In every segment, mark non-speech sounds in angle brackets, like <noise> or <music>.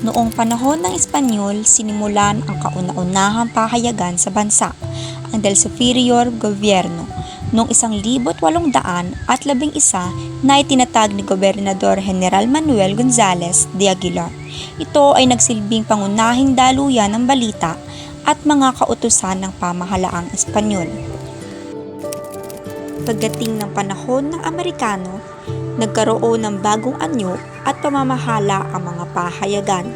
Noong panahon ng Espanyol, sinimulan ang kauna-unahang pahayagan sa bansa, ang Del Superior Gobierno, noong 1811 at labing isa na itinatag ni Gobernador General Manuel Gonzales de Aguilar. Ito ay nagsilbing pangunahing daluyan ng balita at mga kautusan ng pamahalaang Espanyol. Pagdating ng panahon ng Amerikano, nagkaroon ng bagong anyo at pamamahala ang mga pahayagan.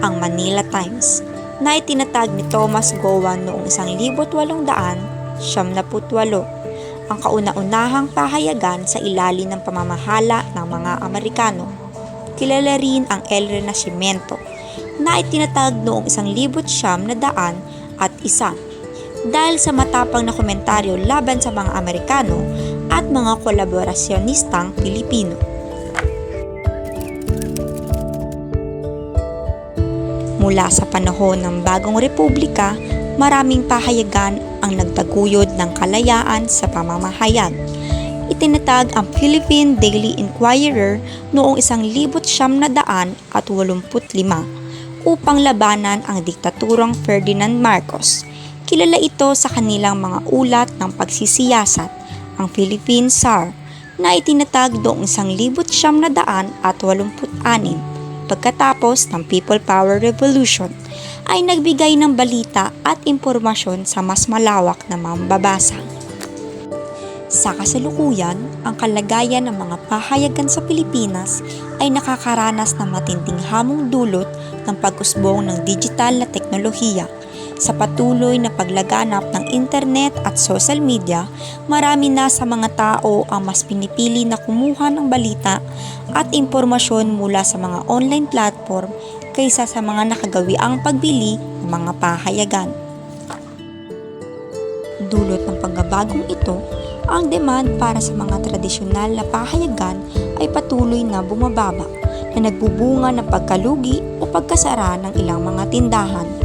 Ang Manila Times na itinatag ni Thomas Gowan noong 1878, ang kauna-unahang pahayagan sa ilalim ng pamamahala ng mga Amerikano. Kilala rin ang El Renacimiento na itinatag noong 1900 at isa dahil sa matapang na komentaryo laban sa mga Amerikano at mga kolaborasyonistang Pilipino. Mula sa panahon ng Bagong Republika, maraming pahayagan ang nagtaguyod ng kalayaan sa pamamahayag. Itinatag ang Philippine Daily Inquirer noong 1985 upang labanan ang diktaturang Ferdinand Marcos. Kilala ito sa kanilang mga ulat ng pagsisiyasat, ang Philippine SAR, na itinatag noong 1986 pagkatapos ng People Power Revolution ay nagbigay ng balita at impormasyon sa mas malawak na mambabasa. Sa kasalukuyan, ang kalagayan ng mga pahayagan sa Pilipinas ay nakakaranas ng matinding hamong dulot ng pag-usbong ng digital na teknolohiya. Sa patuloy na paglaganap ng internet at social media, marami na sa mga tao ang mas pinipili na kumuha ng balita at impormasyon mula sa mga online platform kaysa sa mga nakagawiang pagbili ng mga pahayagan. Dulot ng pagbabagong ito, ang demand para sa mga tradisyonal na pahayagan ay patuloy na bumababa na nagbubunga ng pagkalugi o pagkasara ng ilang mga tindahan.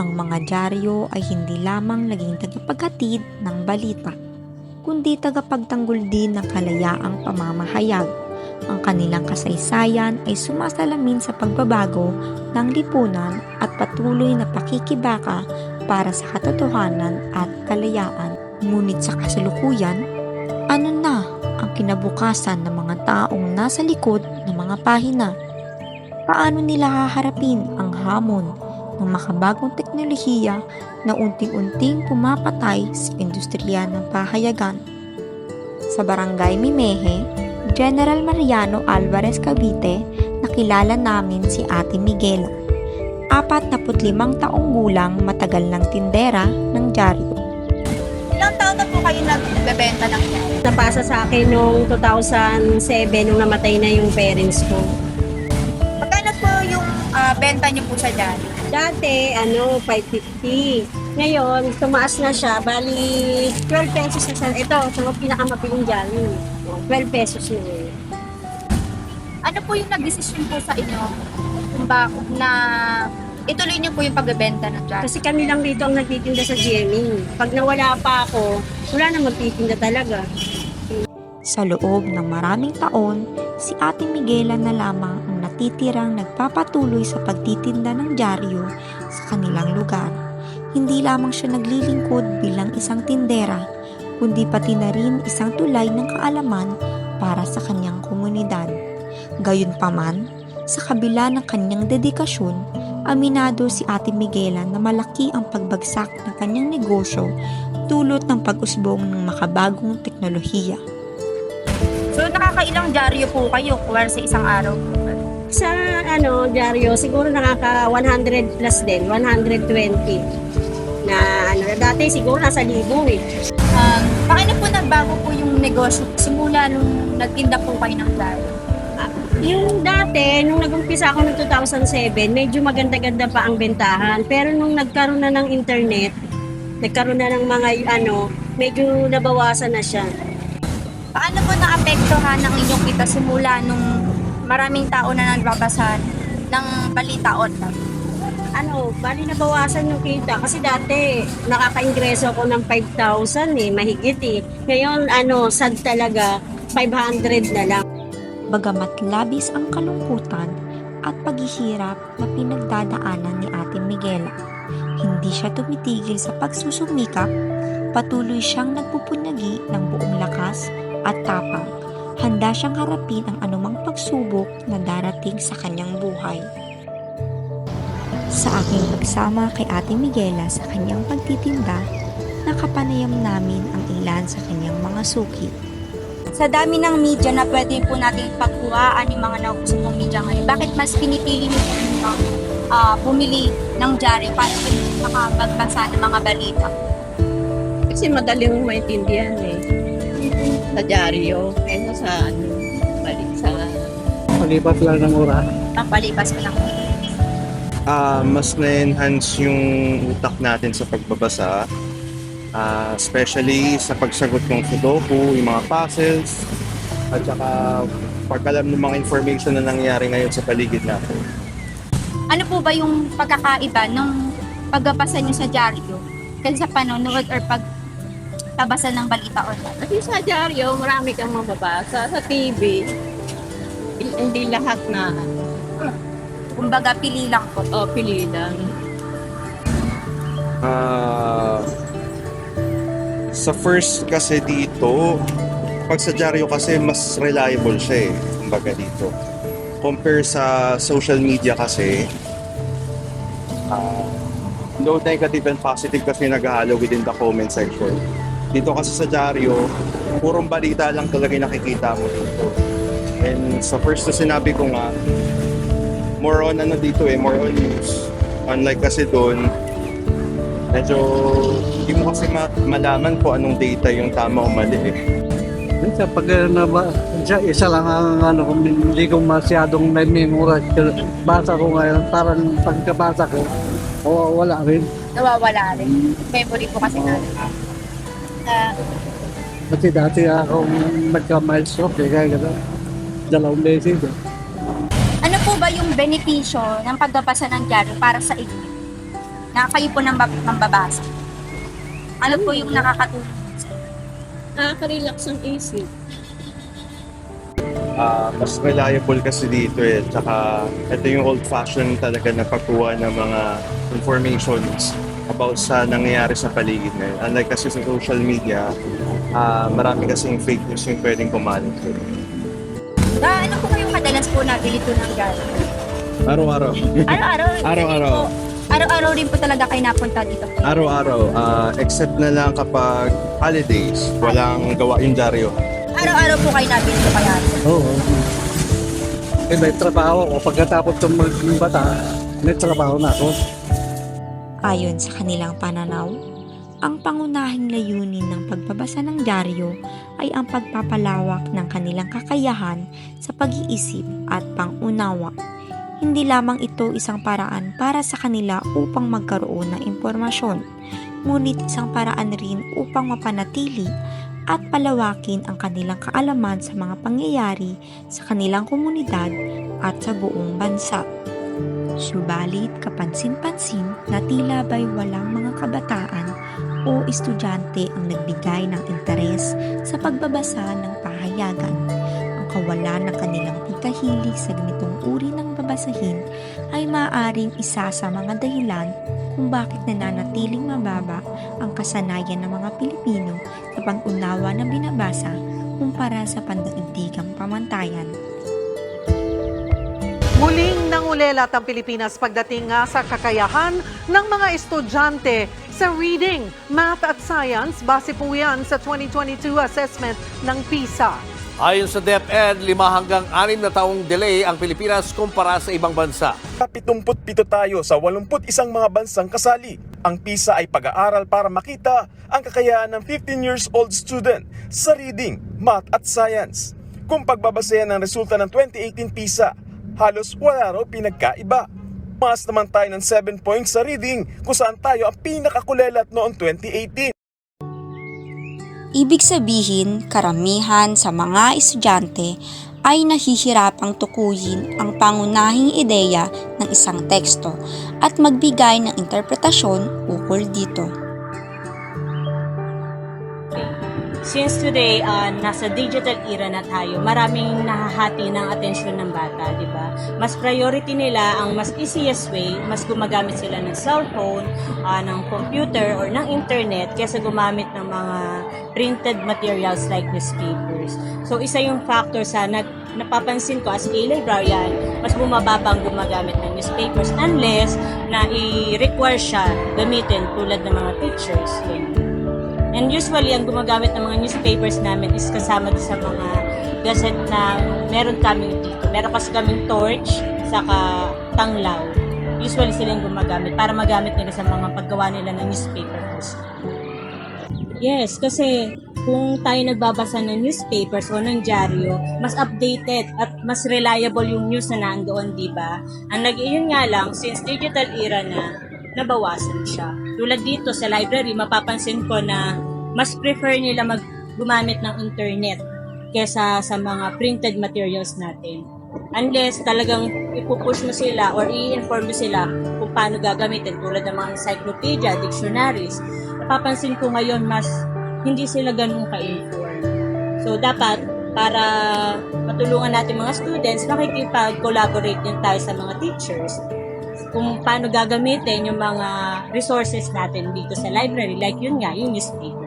Ang mga dyaryo ay hindi lamang naging tagapaghatid ng balita, kundi tagapagtanggol din ng kalayaang pamamahayag. Ang kanilang kasaysayan ay sumasalamin sa pagbabago ng lipunan at patuloy na pakikibaka para sa katotohanan at kalayaan. Ngunit sa kasalukuyan, ano na ang kinabukasan ng mga taong nasa likod ng mga pahina? Paano nila haharapin ang hamon ng makabagong teknolohiya na unting-unting pumapatay sa industriya ng pahayagan. Sa barangay Mimehe, General Mariano Alvarez Cavite, nakilala namin si Ate Miguela. 45 taong gulang matagal ng tindera ng dyaryo. Ilang taon na po kayo nagbebenta ng yan? Napasa sa akin noong 2007 nung namatay na yung parents ko. Magkano po yung ah, benta niyo po sa dyan? Dati, ano, 550. Ngayon, tumaas na siya. Bali, 12 pesos na siya. Ito, sa mga pinakamabiling dyan. oh, 12 pesos na yun. Ano po yung nag-decision po sa inyo kung ba na ituloy niyo po yung pagbebenta ng dyan? Kasi kami lang dito ang nagtitinda sa GMA. Pag nawala pa ako, wala na magtitinda talaga. Sa loob ng maraming taon, si Ate Miguela na lamang ang natitirang nagpapatuloy sa pagtitinda ng dyaryo sa kanilang lugar. Hindi lamang siya naglilingkod bilang isang tindera, kundi pati na rin isang tulay ng kaalaman para sa kanyang komunidad. Gayunpaman, sa kabila ng kanyang dedikasyon, aminado si Ate Miguela na malaki ang pagbagsak ng kanyang negosyo dulot ng pag-usbong ng makabagong teknolohiya. So nakakailang dyaryo po kayo kuwar sa isang araw? Sa ano, dyaryo, siguro nakaka 100 plus din, 120. Na ano, dati siguro nasa libo eh. Um, paano po nagbago po yung negosyo simula nung nagtinda po kayo ng dyaryo? Yung dati, nung nag-umpisa ako ng 2007, medyo maganda-ganda pa ang bentahan. Pero nung nagkaroon na ng internet, nagkaroon na ng mga ano, medyo nabawasan na siya. Paano po naapektuhan ng inyong kita simula nung maraming tao na nagbabasa ng balita online? Ano, bali nabawasan yung kita. Kasi dati, nakaka-ingreso ako ng 5,000 eh, mahigit eh. Ngayon, ano, sad talaga, 500 na lang. Bagamat labis ang kalungkutan at paghihirap na pinagdadaanan ni Ate Miguela, hindi siya tumitigil sa pagsusumikap, patuloy siyang nagpupunyagi ng buong lakas at tapang. Handa siyang harapin ang anumang pagsubok na darating sa kanyang buhay. Sa aking pagsama kay Ate Miguela sa kanyang pagtitinda, nakapanayam namin ang ilan sa kanyang mga suki. Sa dami ng media na pwede po natin pagkuhaan yung mga nauuso ng media ngayon, bakit mas pinipili po na ah, bumili ng diary para po makapagbasa ng mga balita? Kasi madaling maintindihan eh. Sa dyaryo, kaysa sa ano, balik sa Palipat lang ng oras. Pampalipas ko lang. ah mas na-enhance yung utak natin sa pagbabasa. Ah, especially sa pagsagot ng sudoku, yung mga puzzles, at saka pag-alam ng mga information na nangyayari ngayon sa paligid natin. Ano po ba yung pagkakaiba ng pagbabasa niyo sa dyaryo kaysa sa panonood or pag tabasa ng balita online? Kasi sa dyaryo, marami kang mababasa. Sa TV, hindi lahat na Kumbaga, pili lang po. o pili lang. Ah, sa first kasi dito, pag sa dyaryo kasi mas reliable siya eh, kumbaga dito. Compare sa social media kasi, ah, no negative and positive kasi naghahalo within the comment section. Dito kasi sa dyaryo, purong balita lang talaga yung nakikita mo dito. And sa first na sinabi ko nga, more on ano dito eh, more on news. Unlike kasi doon, medyo hindi mo kasi ma- malaman kung anong data yung tama o mali eh. Minsan pag uh, naba, siya, isa lang ang ano, kung hindi ko masyadong memorize. Basa ko ngayon, parang pagkabasa ko, o wala rin. Nawawala rin. Memory po kasi natin. Ah, Kasi dati akong nagka-milestone, eh, kaya gano'n. Dalawang beses. Eh. ano po ba yung benepisyo ng pagbabasa ng dyaryo para sa inyo? Na kayo po nang bab- mambabasa. Ano po yung nakakatulong? Nakaka-relax ang isip. Ah, mas reliable kasi dito eh. Tsaka ito yung old-fashioned talaga na pagkuha ng mga informations about sa nangyayari sa paligid ngayon. Unlike kasi sa social media, ah, marami kasing fake news yung pwedeng kumalat. Ah, ano po kayong kadalas po nabili po ng dyaryo? Araw-araw. Araw-araw. <laughs> Araw-araw. Araw-araw rin po talaga kayo napunta dito po. Araw-araw. ah, except na lang kapag holidays, walang gawa yung dyaryo. Araw-araw po kayo nabili po kaya. Oo. Eh, may trabaho ko. Pagkatapos ng magbata, may trabaho na ako. Ayon sa kanilang pananaw, ang pangunahing layunin ng pagbabasa ng dyaryo ay ang pagpapalawak ng kanilang kakayahan sa pag-iisip at pangunawa. Hindi lamang ito isang paraan para sa kanila upang magkaroon ng impormasyon, ngunit isang paraan rin upang mapanatili at palawakin ang kanilang kaalaman sa mga pangyayari sa kanilang komunidad at sa buong bansa. Subalit kapansin-pansin na tila ba'y walang mga kabataan o estudyante ang nagbigay ng interes sa pagbabasa ng pahayagan. Ang kawalan ng kanilang pagkahilig sa ganitong uri ng babasahin ay maaaring isa sa mga dahilan kung bakit nananatiling mababa ang kasanayan ng mga Pilipino sa pag-unawa na binabasa kumpara sa pandaigdigang pamantayan. Muling nangulelat ang Pilipinas pagdating nga sa kakayahan ng mga estudyante sa reading, math at science base po yan sa 2022 assessment ng PISA. Ayon sa DepEd, lima hanggang anim na taong delay ang Pilipinas kumpara sa ibang bansa. 77 tayo sa 81 mga bansang kasali. Ang PISA ay pag-aaral para makita ang kakayahan ng 15 years old student sa reading, math at science. Kung pagbabasehan ng resulta ng 2018 PISA, halos wala raw pinagkaiba. Mas naman tayo ng 7 points sa reading kung saan tayo ang pinakakulelat noong 2018. Ibig sabihin, karamihan sa mga estudyante ay nahihirapang tukuyin ang pangunahing ideya ng isang teksto at magbigay ng interpretasyon ukol dito. Since today, uh, nasa digital era na tayo, maraming nahahati ng atensyon ng bata, di ba? Mas priority nila ang mas easiest way, mas gumagamit sila ng cellphone, uh, ng computer, or ng internet kaysa gumamit ng mga printed materials like newspapers. So, isa yung factor sa nag, napapansin ko as a librarian, mas bumababang gumagamit ng newspapers unless na i-require siya gamitin tulad ng mga teachers. Ganyan. And usually, ang gumagamit ng mga newspapers namin is kasama sa mga gazette na meron kami dito. Meron kasi kaming torch, saka tanglaw. Usually sila yung gumagamit para magamit nila sa mga paggawa nila ng newspapers. Yes, kasi kung tayo nagbabasa ng newspapers o ng dyaryo, mas updated at mas reliable yung news na nandoon, di ba? Ang nag yun nga lang, since digital era na, nabawasan siya. Tulad dito sa library, mapapansin ko na mas prefer nila mag gumamit ng internet kesa sa mga printed materials natin. Unless talagang ipupush mo sila or i-inform mo sila kung paano gagamitin tulad ng mga encyclopedia, dictionaries. Napapansin ko ngayon mas hindi sila ganun ka-inform. So dapat para matulungan natin mga students, makikipag-collaborate din tayo sa mga teachers kung paano gagamitin yung mga resources natin dito sa library, like yun nga, yung newspapers.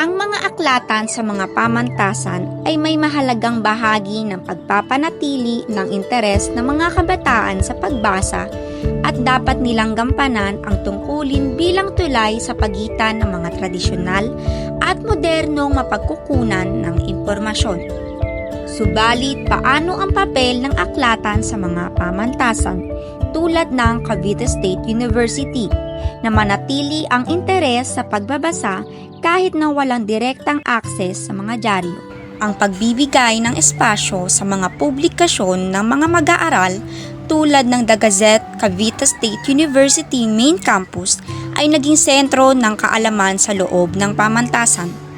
Ang mga aklatan sa mga pamantasan ay may mahalagang bahagi ng pagpapanatili ng interes ng mga kabataan sa pagbasa at dapat nilang gampanan ang tungkulin bilang tulay sa pagitan ng mga tradisyonal at modernong mapagkukunan ng impormasyon. Subalit, paano ang papel ng aklatan sa mga pamantasan tulad ng Cavite State University na manatili ang interes sa pagbabasa kahit na walang direktang access sa mga dyaryo. Ang pagbibigay ng espasyo sa mga publikasyon ng mga mag-aaral tulad ng The Gazette Cavite State University Main Campus ay naging sentro ng kaalaman sa loob ng pamantasan.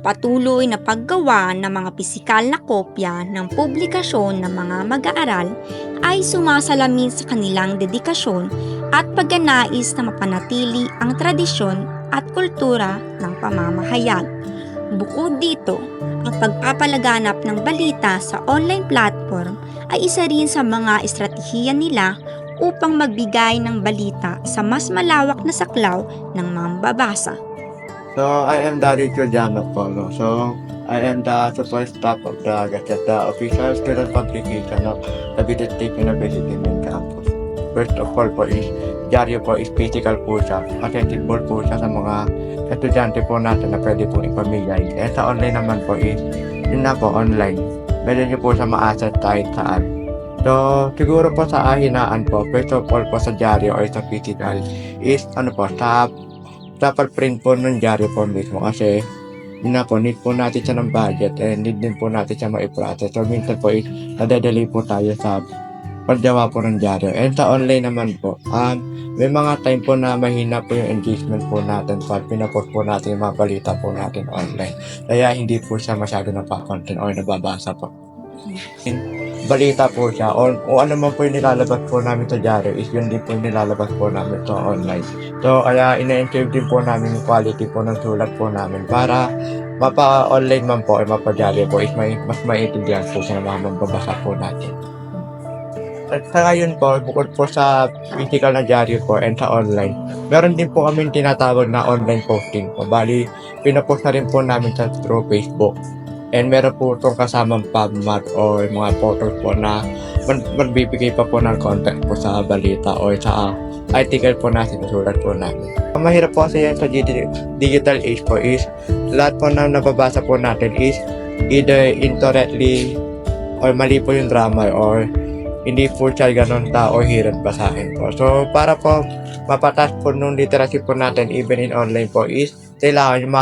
Patuloy na paggawa ng mga pisikal na kopya ng publikasyon ng mga mag-aaral ay sumasalamin sa kanilang dedikasyon at pagganais na mapanatili ang tradisyon at kultura ng pamamahayag. Bukod dito, ang pagpapalaganap ng balita sa online platform ay isa rin sa mga estratehiya nila upang magbigay ng balita sa mas malawak na saklaw ng mambabasa. So I am Daddy Giuliano Polo. So I am the support staff of the the official student publication of Cavite State University main campus. First of all po is, dyaryo po is physical po siya. Accessible po siya sa mga estudyante po natin na pwede po ipamigay. Eh sa online naman po is, yun na po online. Pwede nyo po siya ma-access kahit saan. So, siguro po sa ahinaan po, first of all po sa dyaryo or sa physical is ano po, sa dapat print po ng dyaryo po mismo kasi yun na po, need po natin siya ng budget and need din po natin siya ma-process. So, minsan po is nadadelay po tayo sa paggawa po ng dyaryo. And sa online naman po, um, may mga time po na mahina po yung engagement po natin pag pinapost po natin yung mga balita po natin online. Kaya hindi po siya masyado napakontent or nababasa po. Balita po siya o, o ano man po yung nilalabas po namin sa dyaryo is yun din po yung nilalabas po namin sa online. So, kaya ina-improve din po namin yung quality po ng sulat po namin para mapa-online man po ay mapa-dyaryo po is may, mas maiintindihan po sa mga mababasa po natin. At sa ngayon po, bukod po sa physical na dyaryo po and sa online, meron din po kami tinatawag na online posting po. Bali, pinapost na rin po namin sa through Facebook. And meron po itong kasamang PubMed o mga photos po na mag- magbibigay pa po ng context po sa balita o sa article po na sinusulat po namin. Ang mahirap po kasi yan sa digi- digital age po is lahat po na nababasa po natin is either incorrectly or mali po yung drama or hindi po siya ganun ta o hirap basahin po. So, para po mapatas po nung literacy po natin even in online po is kailangan yung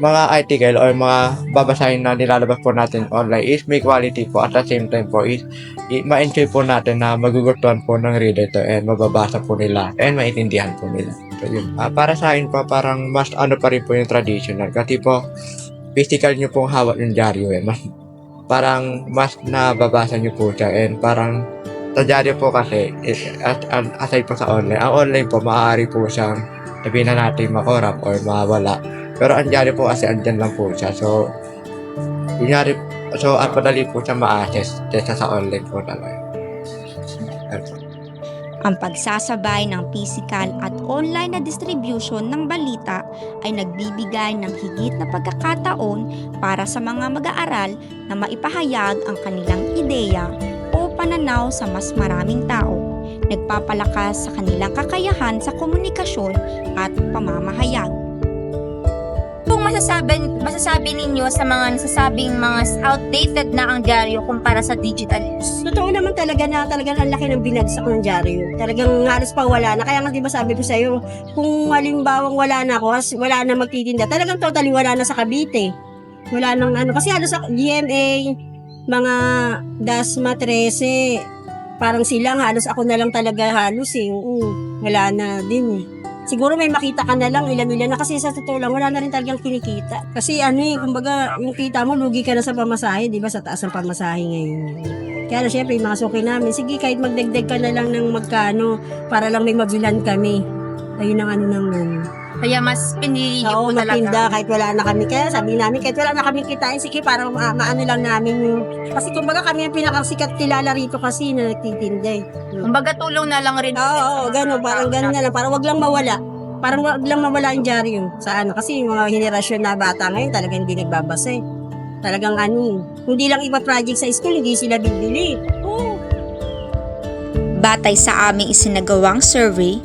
mga article or mga babasahin na nilalabas po natin online is may quality po at the same time po is ma-enjoy po natin na magugustuhan po ng reader to and mababasa po nila and maintindihan po nila. So, yun. Ah, para sa akin po, parang mas ano pa rin po yung traditional. Kasi po, physical nyo pong hawak yung dyaryo eh. Mas, parang mas nababasa nyo po siya and parang sa dyaryo po kasi, is, at, at, aside po sa online, ang online po, maaari po siyang sabihin na natin makorap or mawala. Pero ang dyaryo po kasi andyan lang po siya. So, kunyari, so at madali po siya ma-access kesa sa online po talaga. Ang pagsasabay ng physical at online na distribution ng balita ay nagbibigay ng higit na pagkakataon para sa mga mag-aaral na maipahayag ang kanilang ideya o pananaw sa mas maraming tao. Nagpapalakas sa kanilang kakayahan sa komunikasyon at pamamahayag. Kung masasabi, masasabi ninyo sa mga nasasabing mga outdated na ang dyaryo kumpara sa digital news? Totoo naman talaga na talagang ang laki ng binagsak ng dyaryo. Talagang halos pa wala na. Kaya nga di ba sabi ko sa'yo, kung halimbawang wala na ako, kasi wala na magtitinda, talagang totally wala na sa Cavite. Wala nang ano. Kasi halos sa GMA, mga Dasma 13, parang silang halos ako na lang talaga halos eh. Oo, wala na din eh. Siguro may makita ka na lang, ilan-ilan na. Kasi sa totoo lang, wala na rin talagang kinikita. Kasi ano eh, kumbaga, yung kita mo, lugi ka na sa pamasahe, di ba? Sa taas ng pamasahe ngayon. Kaya na syempre, yung mga suki namin, sige, kahit magdagdag ka na lang ng magkano, para lang may mabilan kami. Ayun ang ano ng ano. Kaya mas pinili niyo Oo, po talaga. matinda kahit wala na kami. Kaya sabi namin, kahit wala na kami kitain, sige, para ma- maano lang namin yung... Kasi kumbaga kami ang pinakasikat kilala rito kasi na nagtitinda eh. Kumbaga tulong na lang rin. Oo, oo, gano'n. Parang gano'n na lang. Parang wag lang mawala. Parang wag lang mawala yung dyaryo sa ano. Kasi yung mga henerasyon na bata ngayon talagang hindi nagbabasa eh. Talagang ano, hindi lang iba project sa school, hindi sila bibili. Oo. Batay sa aming isinagawang survey,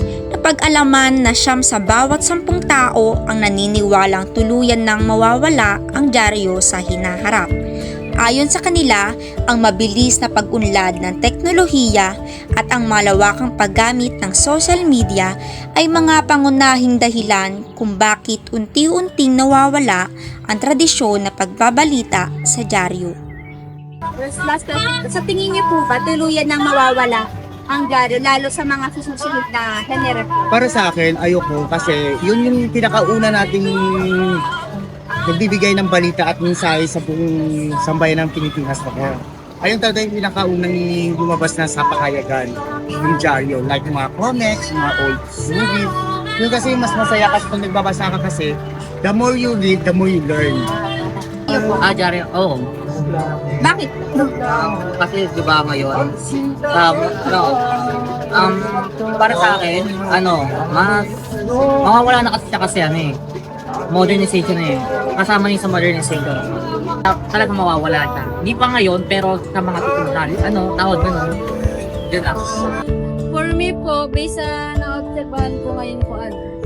napag-alaman na siyam sa bawat sampung tao ang naniniwalang tuluyan ng mawawala ang dyaryo sa hinaharap. Ayon sa kanila, ang mabilis na pag-unlad ng teknolohiya at ang malawakang paggamit ng social media ay mga pangunahing dahilan kung bakit unti-unting nawawala ang tradisyon na pagbabalita sa dyaryo. Last question. Sa tingin niyo po ba, tuluyan ng mawawala ang dyaryo, lalo sa mga susunod na henerasyon? para sa akin, ayoko kasi yun yung pinakauna nating nagbibigay ng balita at mensahe sa buong sambayan ng Pilipinas na Ayun talaga yung pinakaunang lumabas na sa pakayagan, yung dyaryo, like yung mga comics, yung mga old movies. Yun kasi mas masaya kasi kung nagbabasa ka kasi, the more you read, the more you learn. Ah, Jari, oo. Bakit? Kasi di ba ngayon, um, ano, um, para sa akin, ano, mas, mawawala na kasi siya kasi ano eh, modernization eh. Kasama niya sa modernization. Ta- Talagang mawawala siya. Hindi pa ngayon, pero sa mga tutunan, ano, tawag ganun. Yun lang. For me po, based sa na-obserbahan ko ngayon po,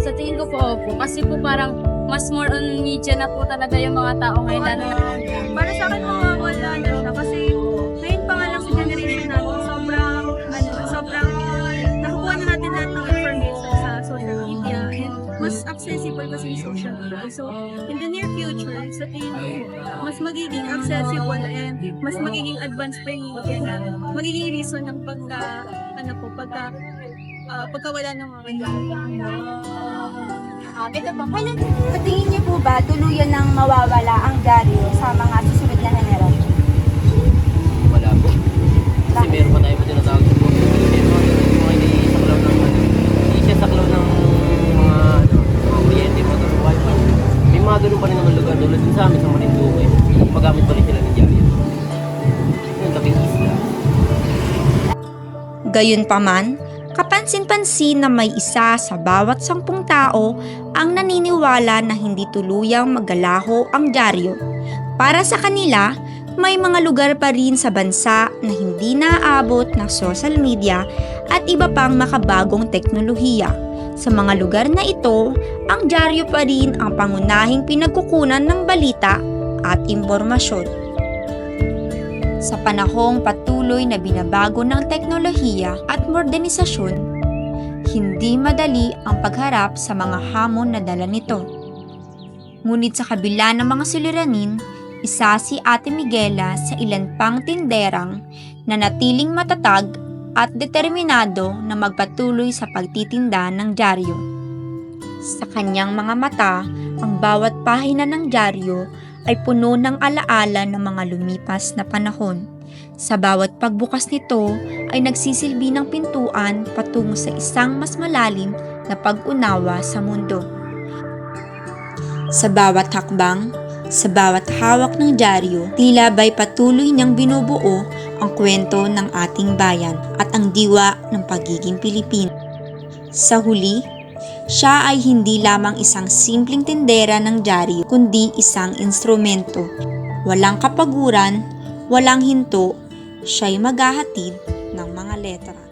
sa tingin ko po opo. Kasi po parang mas more on media na po talaga yung mga tao ngayon. Para sa akin mawawala kasi yung social media. So, in the near future, sa tingin ko, mas magiging accessible and mas magiging advanced pa yung magiging reason ng pagka, ano po, pagka, ah, pagkawala ng mga Ah, ito po. Kailan, sa tingin niyo po ba, tuluyan ng mawawala ang dyaryo sa mga susunod na henerasyon? Wala po. Kasi meron pa tayo pa tinatawag sa mga meron pa tayo mga hindi saklaw ng hindi siya saklaw ng mga ano, mga kuryente mo ng wifi. May mga ganun pa rin naman din sa Marinduque. Magamit pa rin sila ng dyaryo. Yung tabing isla. Gayunpaman, kapansin-pansin na may isa sa bawat sampung tao ang naniniwala na hindi tuluyang magalaho ang dyaryo. Para sa kanila, may mga lugar pa rin sa bansa na hindi naaabot ng social media at iba pang makabagong teknolohiya. Sa mga lugar na ito, ang dyaryo pa rin ang pangunahing pinagkukunan ng balita at impormasyon. Sa panahong patuloy na binabago ng teknolohiya at modernisasyon, hindi madali ang pagharap sa mga hamon na dala nito. Ngunit sa kabila ng mga suliranin, isa si Ate Miguela sa ilan pang tinderang na natiling matatag at determinado na magpatuloy sa pagtitinda ng dyaryo. Sa kanyang mga mata, ang bawat pahina ng dyaryo ay puno ng alaala ng mga lumipas na panahon. Sa bawat pagbukas nito ay nagsisilbi ng pintuan patungo sa isang mas malalim na pag-unawa sa mundo. Sa bawat hakbang, sa bawat hawak ng dyaryo, tila ba'y patuloy niyang binubuo ang kwento ng ating bayan at ang diwa ng pagiging Pilipino. Sa huli, siya ay hindi lamang isang simpleng tindera ng dyaryo, kundi isang instrumento. Walang kapaguran, walang hinto, siya'y maghahatid ng mga letra.